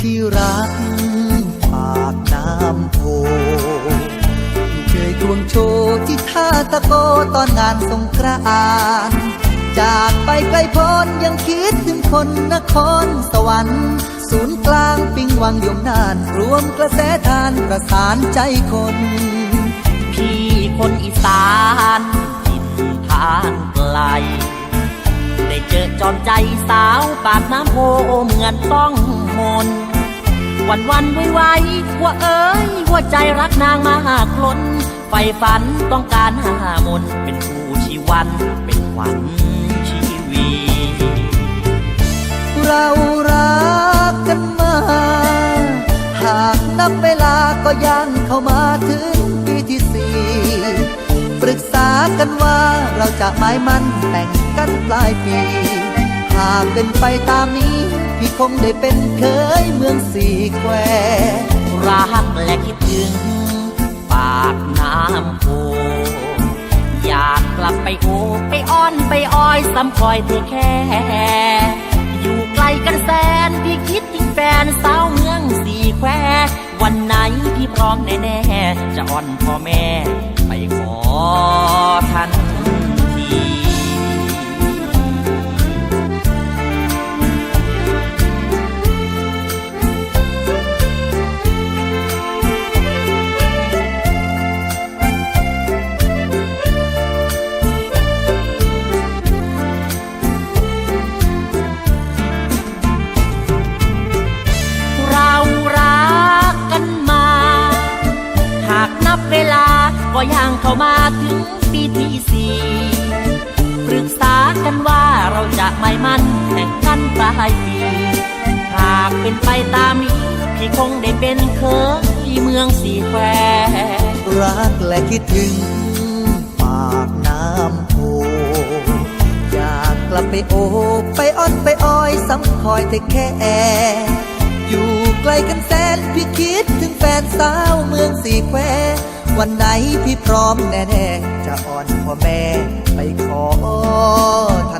ที่รักปากน้ำโพเคยควงโชว์ที่ท่าตะโกตอนงานสงกรานจากไปไกลพ้นยังคิดถึงคนนครสวรรค์ศูนย์กลางปิงวังยมนาน รวมกระแสทานประสานใจคน พี่คนอีสานทินทางไกล เจอจอมใจสาวปากน้ำโพเหมือนต้องมน วันวันไว้ไว้ว่าเอ้ยหัวใจรักนางมากล้นไฟฝันต้องการหามนเป็นคู่ชีวันเป็นขวัญชีวีเรารักกันมา หากนับเวลาก็ยังเข้ามาถึงปีที่สี่ปรึกษากันว่า เราจะหมายมั่นแต่งกันปลายปี หากเป็นไปตามนี้ พี่คงได้เป็นเคยเมืองสี่แควรักและคิดถึง ปากน้ำโพอยากกลับไปโอไปอ้อนไปอ้อยซ้ำคอยเธอแค่ อยู่ไกลกันแสนพี่คิดถึงแฟนสาวเมืองสี่แคววันไหนพี่พร้อมแน่ ๆ จะอ้อนพ่อแม่ ไปขอทัน ก็ยังเข้ามาถึงปีที่สี่ปรึกษากันว่าเราจะไม่มั่นแต่งกันปลายปี หากเป็นไปตามนี้ พี่คงได้เป็นเคยเมืองสีแควรักและคิดถึงปากน้ำโพอยากกลับไปโอบไปอ้อนไปอ้อยซ้ำคอยแต่แค่อยู่ไกลกันแสนพี่คิดถึงแฟนสาวเมืองสีแคว วันไหนพี่พร้อมแน่ๆจะอ่อนพ่อแม่ไปขอทัน